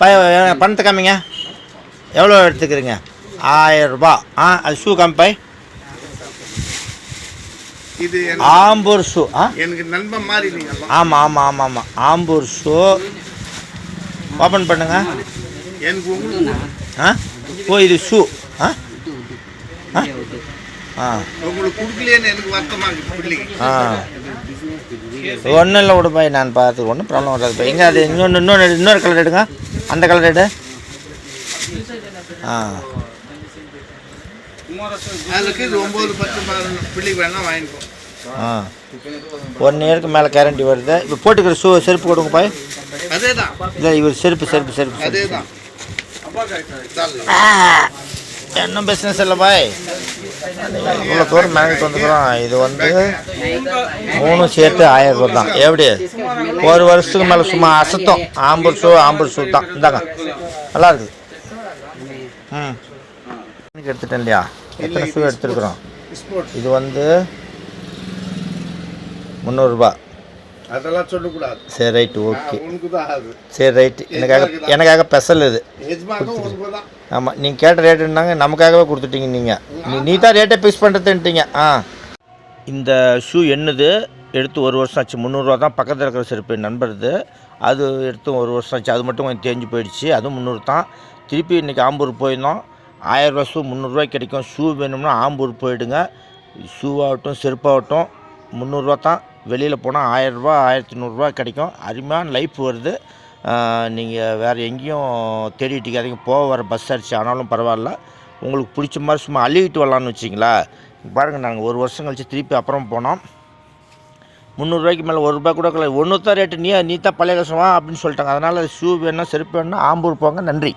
ப பணத்தை காமிங்க. எவ்வளோ எடுத்துக்கிறீங்க? ஆயிரரூபா ஆ அது ஷூ காமிப்பாய் இது ஆம்பூர் ஷூ ஆ? எனக்கு நண்பன் மாதிரி நீங்க ஆமாம் ஆமாம் ஆமாம் ஆமாம் ஆம்பூர் ஷூ. ஓப்பன் பண்ணுங்க. எனக்கு ஆ? ஓ இது ஷூ. ஆ? ஆ? உங்களுக்கு கொடுக்கலையேன்னு எனக்கு வருத்தமா இருக்கு பிள்ளைங்க ஆ. ஒன்றும் இல்லை விடுப்பாய் நான் பார்த்து ஒன்றும் ப்ராப்ளம் வராது இப்போ எங்கே அது இன்னொன்று இன்னொன்று இன்னொரு கலர் எடுங்க. அந்த கலர் எடு. ஆ. ஒன் இயருக்கு மேலே கேரண்டி வருது. இப்போ போட்டுக்கிற ஷூ செருப்பு கொடுங்க பாய். அதே தான் இல்லை இவர் செருப்பு செருப்பு செருப்பு அதே. தான் என்ன பிஸ்னஸ் இல்லை பாய். இவ்வளோ தூரம் மேனேஜ் வந்துக்கிறோம் இது வந்து மூணு சேர்த்து ஆயிரம் ரூபா தான். எப்படி? ஒரு வருஷத்துக்கு மேலே சும்மா அசத்தம். ஆம்பூர் ஷூ ஆம்பூர் ஷூ தான். இந்தாங்க. நல்லா இருக்குது ம். எடுத்துட்டேன் இல்லையா? எத்தனை ஷூ எடுத்துருக்குறோம்? இது வந்து முந்நூறுரூபா அதெல்லாம் சொல்லக்கூடாது. சரி ரைட்டு ஓகே சரி ரைட்டு எனக்காக எனக்காக ஸ்பெஷல் இது. ஆமாம் நீங்கள் கேட்ட ரேட்டுன்னாங்க நமக்காகவே கொடுத்துட்டீங்க நீங்கள் நீ நீ தான் ரேட்டை ஃபிக்ஸ் பண்ணுறதுன்ட்டீங்க ஆ. இந்த ஷூ என்னது? எடுத்து ஒரு வருஷம் ஆச்சு. முந்நூறுரூவா தான் பக்கத்தில் இருக்கிற செருப்பு என் நண்பருது அது எடுத்து ஒரு வருஷம் ஆச்சு. அது மட்டும் கொஞ்சம் தேஞ்சு போயிடுச்சு. அதுவும் முந்நூறு தான். திருப்பி இன்றைக்கி ஆம்பூர் போயிருந்தோம். ஆயிரரூவா ஷூ முந்நூறுரூவாய்க்கு கிடைக்கும். ஷூ வேணும்னா ஆம்பூர் போயிடுங்க. ஷூவாகட்டும் செருப்பாகட்டும் முந்நூறுரூவா தான். வெளியில் போனால் ஆயிரரூபா ஆயிரத்தி நூறுரூவா கிடைக்கும். அருமையான லைஃப் வருது. நீங்கள் வேறு எங்கேயும் தேடிட்டு இருக்காதீங்க. போக வர பஸ் அடிச்சு ஆனாலும் பரவாயில்ல. உங்களுக்கு பிடிச்ச மாதிரி சும்மா அழுகிட்டு வரலான்னு வச்சிங்களா பாருங்கள் நாங்கள் ஒரு வருஷம் கழித்து திருப்பி அப்புறம் போனோம். முந்நூறுரூவாய்க்கு மேலே ஒரு ரூபாய் கூட ஒன்று தான் ரேட்டு நீ நீ தான் பழைய கஷ்டமா அப்படின்னு சொல்லிட்டாங்க. அதனால் ஷூ வேணும்னா செருப்பு வேணும்னா ஆம்பூர் போங்க. நன்றி.